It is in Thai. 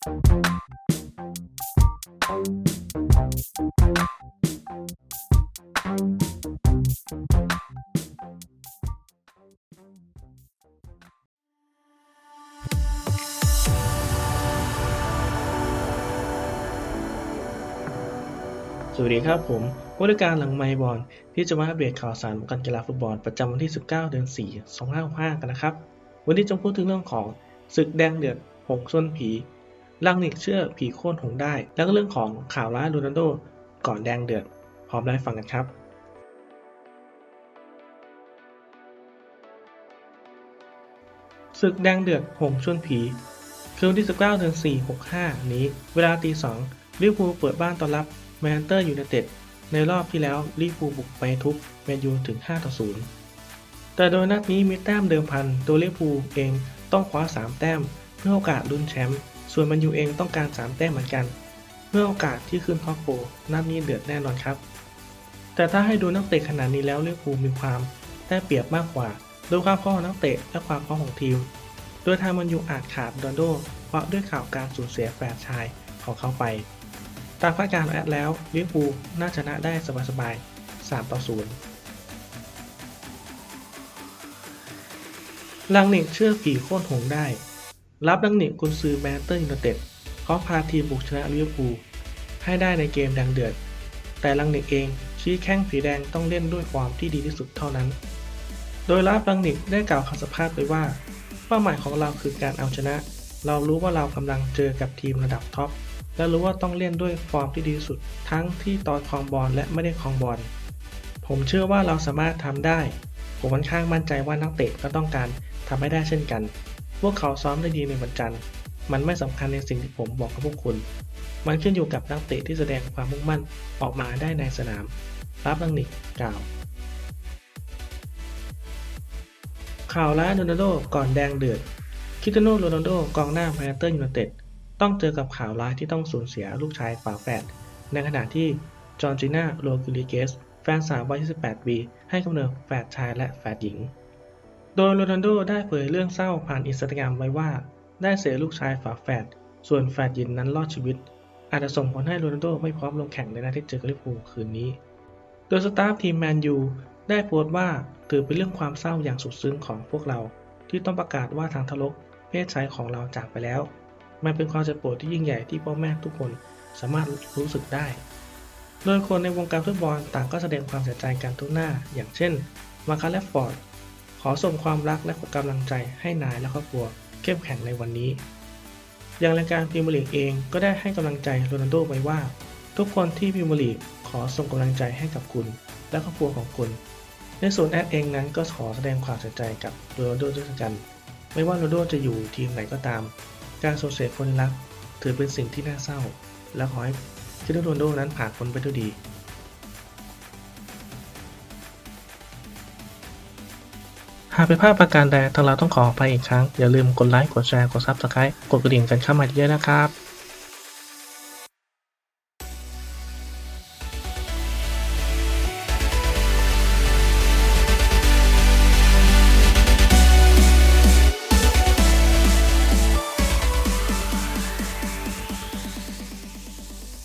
สวัสดีครับผมผู้รายการหลังไมบอลที่จะมาอัปเดตข่าวสารการกีฬาฟุตบอลประจำวันที่ 19 เดือน 4 2565 กันนะครับ วันนี้จะพูดถึงเรื่องของศึกแดงเดือดหงส้นผี ลังนิกเชื่อผีโค่นหงได้ แล้วก็เรื่องของข่าวร้ายโรนัลโดก่อนแดงเดือด พร้อมได้ฟังกันครับศึกแดงเดือดหงชวนผีคืนวันที่ 19เดือน4 65 นี้ เวลาตี2ลิเวอร์พูลเปิดบ้านต้อนรับแมนเชสเตอร์ยูไนเต็ดในรอบที่แล้วลิเวอร์พูลบุกไปทุบแมนยูถึง 5 ต่อ 0 แต่โดยนัดนี้มีแต้มเดิมพัน ตัวลิเวอร์พูลเองต้องคว้า 3 แต้ม เพื่อโอกาสลุ้นแชมป์ ส่วนแมนยูเองต้องการ 3 แต้มเหมือนกันเพื่อโอกาสที่ขึ้นท็อปโฟนัดนี้เดือดแน่นอนครับ แต่ถ้าให้ดูนักเตะขนาดนี้แล้วลิเวอร์พูมีความได้เปรียบมากกว่าโดยความพร้อมของนักเตะและความพร้อมของทีม โดยทางมันยูอาจขาดโรนัลโด เพราะด้วยข่าวการสูญเสียแฟนชายของเขาไป ตามคาดการณ์แอดแล้วเลิเวอร์พูน่าชนะได้สบายๆ3ต่อ0ลังนิกเชื่อผีโค่นหงได้ รับลังนิกกุนซือแมนเตอร์ยูไนเต็ดพร้อมพาทีมบุกชนะลิเวอร์พูลให้ได้ในเกมดังเดือด แต่ลังนิกเองชี้แข้งผีแดงต้องเล่นด้วยความที่ดีที่สุดเท่านั้น โดยรับลังนิกได้กล่าวคำสัมภาษณ์ไปว่า เป้าหมายของเราคือการเอาชนะ เรารู้ว่าเรากำลังเจอกับทีมระดับท็อปและรู้ว่าต้องเล่นด้วยฟอร์มที่ดีที่สุด ทั้งที่ตอนคองบอลและไม่ได้คองบอลผมเชื่อว่าเราสามารถทำได้ ผมค่อนข้างมั่นใจว่านักเตะก็ต้องการทำให้ได้เช่นกัน พวกเขาซ้อมได้ดีในวันจันทร์ มันไม่สำคัญในสิ่งที่ผมบอกกับพวกคุณ มันขึ้นอยู่กับนักเตะที่แสดงความมุ่งมั่นออกมาได้ในสนาม รับลังนิกกล่าว ข่าวร้ายโรนัลโดก่อนแดงเดือด คิตโนโรนัลโดกองหน้าแมนเชสเตอร์ยูไนเต็ดต้องเจอกับข่าวร้ายที่ต้องสูญเสียลูกชายฝาแฝด ในขณะที่จอร์จิน่าโรกิลิเกส แฟนสาววัย 28 ปี ให้กำเนิดแฝดชายและแฝดหญิง โดยโรนัลโดได้เผยเรื่องเศร้าผ่านอินสตาแกรมไว้ว่า ได้เสียลูกชายฝาแฝด ส่วนแฝดหญิงนั้นรอดชีวิต อาจจะส่งผลให้โรนัลโดไม่พร้อมลงแข่งในนัดที่เจอกับลิเวอร์พูลคืนนี้ โดยสตาฟทีมแมนยูได้โพสต์ว่าถือเป็นเรื่องความเศร้าอย่างสุดซึ้งของพวกเรา ที่ต้องประกาศว่าทางทารกเพศชายของเราจากไปแล้ว มันเป็นความเจ็บปวดที่ยิ่งใหญ่ที่พ่อแม่ทุกคนสามารถรู้สึกได้ โดยคนในวงการฟุตบอลต่างก็แสดงความเสียใจกันทุกหน้า อย่างเช่น มาคาเลฟฟอร์ด ขอส่งความรักและกำลังใจให้นายและครอบครัวเข้มแข็งในวันนี้ อย่างรายการพรีเมลีกเองก็ได้ให้กำลังใจโรนัลโดไว้ว่า ทุกคนที่พรีเมลีกขอส่งกำลังใจให้กับคุณ และครอบครัวของคุณ ในส่วนแอดเองนั้นก็ขอแสดงความเสียใจกับโรนัลโดด้วยกัน ไม่ว่าโรนัลโดจะอยู่ทีมไหนก็ตาม การสูญเสียคนรัก ถือเป็นสิ่งที่น่าเศร้า และขอให้คริสเตียโนโรนัลโดนั้นผ่านพ้นไปด้วยดี หากเป็นภาพประการใดทางเราต้องขออภัยอีกครั้ง อย่าลืมกดไลค์ กดแชร์ กดซับสไครต์กดกระดิ่งกันเข้ามาเยอะๆนะครับ